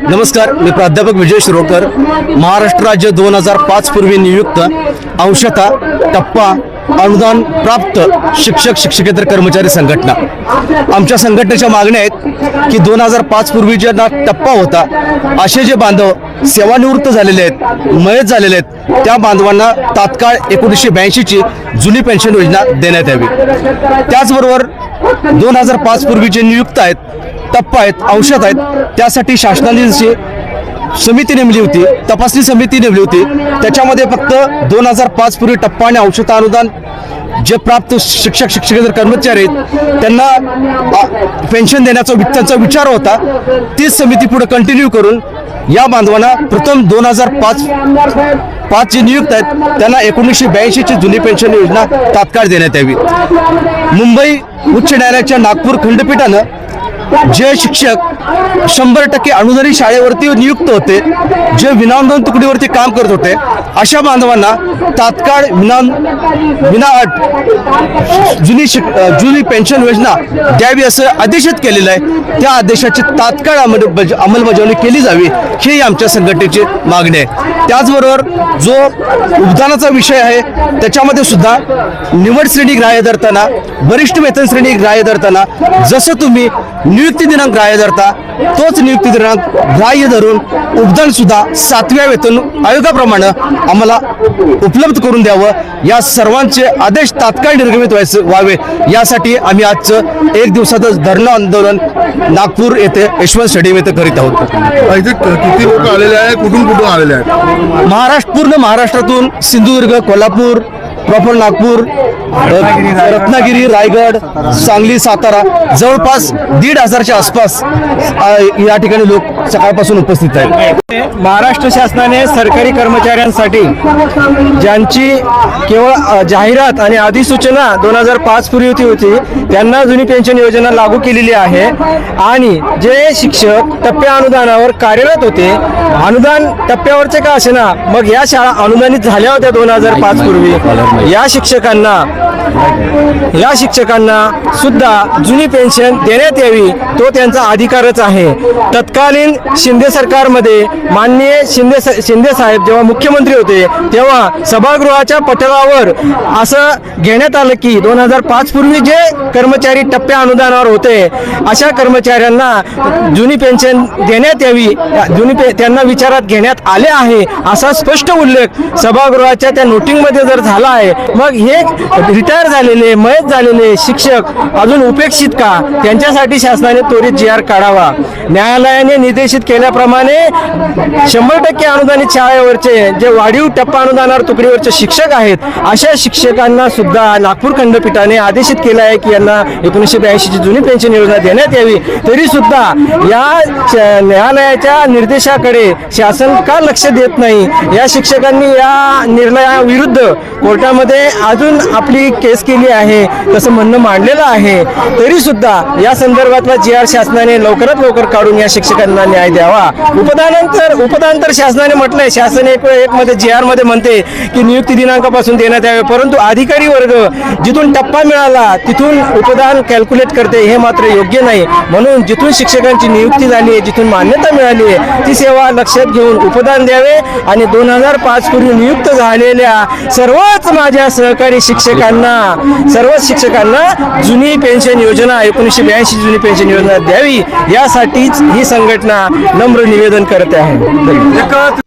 नमस्कार मी प्राध्यापक विजय शिरोडकर. महाराष्ट्र राज्य दोन हजार पाच पूर्वी नियुक्त अंशता टप्पा अनुदान प्राप्त शिक्षक शिक्षकेतर कर्मचारी संघटना. आमच्या संघटनेच्या मागण्या आहेत की दोन हजार पाच पूर्वी ज्यांना टप्पा होता असे जे बांधव सेवानिवृत्त झालेले आहेत मयत झालेले आहेत त्या बांधवांना तात्काळ एकोणीसशे ब्याऐंशीची जुनी पेन्शन योजना देण्यात यावी. त्याचबरोबर दोन हजार पाच पूर्वी जे नियुक्त आहेत टप्पा आहेत औषध आहेत. त्यासाठी शासनाने जशी समिती नेमली होती तपासणी समिती नेमली होती. त्याच्यामध्ये फक्त दोन हजार पाच पूर्वी टप्पा आणि औषध अनुदान जे प्राप्त शिक्षक शिक्षकेतर कर्मचारी आहेत त्यांना पेन्शन देण्याचा त्यांचा विचार होता. तीच समिती पुढे कंटिन्यू करून या बांधवांना प्रथम दोन हजार पाच पाच जे नियुक्त आहेत त्यांना एकोणीसशे ब्याऐंशीची जुनी पेन्शन योजना तात्काळ देण्यात यावी. मुंबई उच्च न्यायालयाच्या नागपूर खंडपीठानं जे शिक्षक शंभर टक्के अनुदानित शाळेवरती नियुक्त होते जे विनाअनुदान तुकडीवरती काम करत होते. अशा बांधवांना तात्काळ विना विना अट जुनी शिक जुनी पेन्शन योजना द्यावी असं आदेशित केलेलं आहे. त्या आदेशाची तात्काळ अंमलबज अंमलबजावणी केली जावी ही आमच्या संघटनेची मागणी आहे. त्याचबरोबर जो उद्यानाचा विषय आहे त्याच्यामध्ये सुद्धा निवड श्रेणी ग्राह्य धरताना वरिष्ठ वेतन श्रेणी ग्राह्य धरताना जसं तुम्ही नियुक्ती दिनांक ग्राह्य धरता तोच नियुक्ती दिनांक ग्राह्य धरून उपदान सुद्धा सातव्या वेतन आयोगाप्रमाणे आम्हाला उपलब्ध करून द्यावं. या सर्वांचे आदेश तात्काळ निर्गमित व्हायचे व्हावे. यासाठी आम्ही आजचं एक दिवसाचं धरणं आंदोलन नागपूर येथे यशवंत स्टेडियम येथे करीत आहोत. इथे किती लोक आलेले आहेत? कुठून कुठून आलेले आहेत? महाराष्ट्र पूर्ण महाराष्ट्रातून सिंधुदुर्ग कोल्हापूर प्रॉपर नागपूर रत्नागिरी रायगड सांगली सातारा जवळपास दीड हजारच्या आसपास या ठिकाणी लोक सकाळपासून उपस्थित आहेत. महाराष्ट्र शासनाने सरकारी कर्मचाऱ्यांसाठी ज्यांची केवळ जाहिरात आणि अधिसूचना दोन हजार पाच पूर्वी होती होती त्यांना जुनी पेन्शन योजना लागू केलेली आहे. आणि जे शिक्षक टप्प्या अनुदानावर कार्यरत होते अनुदान टप्प्यावरचे का असे ना मग या शाळा अनुदानित झाल्या होत्या दोन हजार पाच पूर्वी. या शिक्षकांना या शिक्षकांना सुद्धा जुनी पेन्शन देण्यात यावी तो त्यांचा अधिकारच आहे. तत्कालीन शिंदे सरकारमध्ये माननीय शिंदे शिंदे साहेब जेव्हा मुख्यमंत्री होते तेव्हा सभागृहाच्या पटलावर असं घेण्यात आलं की दोन हजार पाच पूर्वी जे कर्मचारी टप्प्या अनुदानावर होते अशा कर्मचाऱ्यांना जुनी पेन्शन देण्यात यावी जुनी पे त्यांना विचारात घेण्यात आले आहे असा स्पष्ट उल्लेख सभागृहाच्या त्या नोटिंगमध्ये जर झाला आहे मग हे रिटायर झालेले मयत झालेले शिक्षक अजून उपेक्षित का? त्यांच्यासाठी शासनाने त्वरित जी आर काढावा. न्यायालयाने निर्देशित केल्याप्रमाणे शंभर टक्के अनुदानित शाळेवरचे जे वाढीव टप्पा अनुदानावर तुकडीवरचे शिक्षक आहेत अशा शिक्षकांना सुद्धा नागपूर खंडपीठाने आदेशित केलं आहे की यांना एकोणीसशे ब्याऐंशीची जुनी पेन्शन योजना देण्यात यावी. तरी सुद्धा या न्यायालयाच्या निर्देशाकडे शासन का लक्ष देत नाही? या शिक्षकांनी या निर्णयाविरुद्ध कोर्टामध्ये अजून आपली केस केली आहे तसं म्हणणं मांडलेलं आहे. तरी सुद्धा या संदर्भातला जी आर शासनाने लवकरात लवकर काढून या शिक्षकांना न्याय द्यावा. उपदानांतर उपदानंतर शासनाने म्हटलंय शासन एक मध्ये जी आरमध्ये म्हणते की नियुक्ती दिनांकापासून देण्यात यावे परंतु अधिकारी वर्ग जिथून टप्पा मिळाला तिथून उपदान कॅल्क्युलेट करते हे मात्र योग्य नाही. म्हणून जिथून शिक्षकांची नियुक्ती झाली आहे जिथून मान्यता मिळाली आहे ती सेवा लक्षात घेऊन उपदान द्यावे आणि दोन हजार पाच पूर्वी नियुक्त झालेल्या सर्वच माझ्या सहकारी शिक्षकांना सर्वच शिक्षकांना जुनी पेन्शन योजना एकोणीसशे ब्याऐंशी जुनी पेन्शन योजना द्यावी. यासाठीच ही संघटना नम्र निवेदन करते आहे.